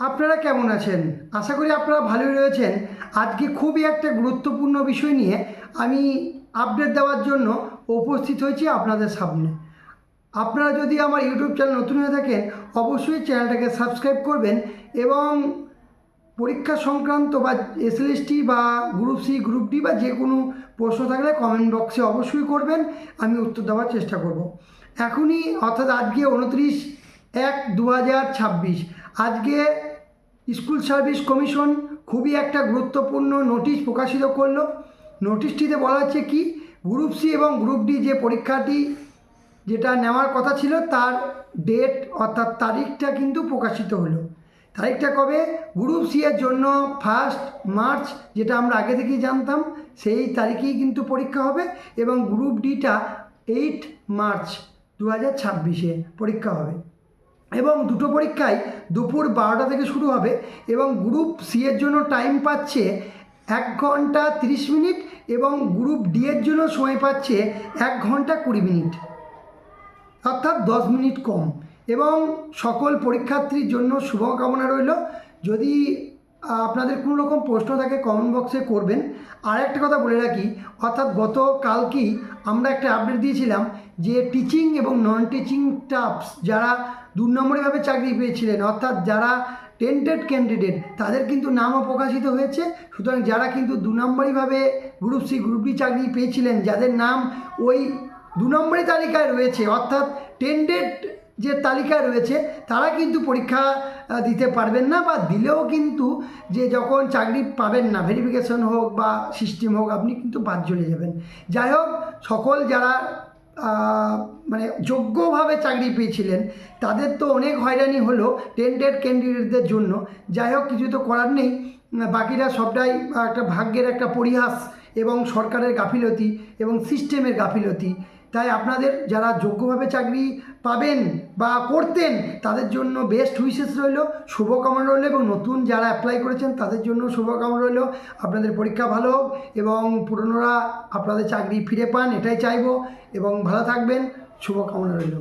আপনারা কেমন আছেন? আশা করি আপনারা ভালোই রয়েছেন। আজকে খুবই একটা গুরুত্বপূর্ণ বিষয় নিয়ে আমি আপডেট দেওয়ার জন্য উপস্থিত হয়েছি আপনাদের সামনে। আপনারা যদি আমার ইউটিউব চ্যানেল নতুন হয়ে থাকেন, অবশ্যই চ্যানেলটাকে সাবস্ক্রাইব করবেন এবং পরীক্ষা সংক্রান্ত বা এসএলএসটি বা গ্রুপ সি গ্রুপ ডি বা যে কোনো প্রশ্ন থাকলে কমেন্ট বক্সে অবশ্যই করবেন। আমি উত্তর দেওয়ার চেষ্টা করব। এখনই, অর্থাৎ আজকে উনত্রিশ এক দু আজকে স্কুল সার্ভিস কমিশন খুবই একটা গুরুত্বপূর্ণ নোটিশ প্রকাশিত করল। নোটিশটিতে বলা হচ্ছে কি, গ্রুপ সি এবং গ্রুপ ডি যে পরীক্ষাটি যেটা নেওয়ার কথা ছিল, তার ডেট অর্থাৎ তারিখটা কিন্তু প্রকাশিত হলো। তারিখটা কবে? গ্রুপ সি এর জন্য ফার্স্ট মার্চ, যেটা আমরা আগে থেকেই জানতাম, সেই তারিখেই কিন্তু পরীক্ষা হবে এবং গ্রুপ ডিটা এইট মার্চ দু হাজার ছাব্বিশে পরীক্ষা হবে। এবং দুটো পরীক্ষাই দুপুর বারোটা থেকে শুরু হবে এবং গ্রুপ সি এর জন্য টাইম পাচ্ছে এক ঘণ্টা তিরিশ মিনিট এবং গ্রুপ ডি এর জন্য সময় পাচ্ছে এক ঘণ্টা কুড়ি মিনিট। অর্থাৎ দশ মিনিট কম। এবং সকল পরীক্ষার্থীর জন্য শুভকামনা রইল। যদি আপনাদের কোনো রকম প্রশ্ন থাকে কমেন্ট বক্সে করবেন। আর একটা কথা বলে রাখি, অর্থাৎ গত কালকেই আমরা একটা আপডেট দিয়েছিলাম যে টিচিং এবং নন টিচিং স্টাফস যারা দু নম্বরীভাবে চাকরি পেয়েছিলেন। অর্থাৎ যারা টেন্টেড ক্যান্ডিডেট তাদের কিন্তু নামও প্রকাশিত হয়েছে। সুতরাং যারা কিন্তু দু নম্বরইভাবে গ্রুপ সি গ্রুপ ডি চাকরি পেয়েছিলেন, যাদের নাম ওই দু নম্বরী তালিকায় রয়েছে, অর্থাৎ টেন্ডেড যে তালিকায় রয়েছে, তারা কিন্তু পরীক্ষা দিতে পারবেন না বা দিলেও কিন্তু যে যখন চাকরি পাবেন না ভেরিফিকেশন হোক বা সিস্টেম হোক, আপনি কিন্তু বাদ চলে যাবেন। যাই হোক, সকল যারা মানে যোগ্যভাবে চাকরি পেয়েছিলেন। তাদের তো অনেক হয়রানি হলো টেন্ডেড ক্যান্ডিডেটদের জন্য। যাই হোক, কিছু তো করার নেই। বাকিরা সবটাই একটা ভাগ্যের একটা পরিহাস এবং সরকারের গাফিলতি এবং সিস্টেমের গাফিলতি। তাই আপনাদের যারা যোগ্যভাবে চাকরি পাবেন বা করতেন, তাদের জন্য বেস্ট উইশেস রইল, শুভকামনা রইল এবং নতুন যারা অ্যাপ্লাই করেছেন, তাদের জন্য শুভকামনা রইল। আপনাদের পরীক্ষা ভালো হোক এবং পুরনোরা আপনাদের চাকরি ফিরে পান, এটাই চাইব এবং ভালো থাকবেন, শুভকামনা রইল।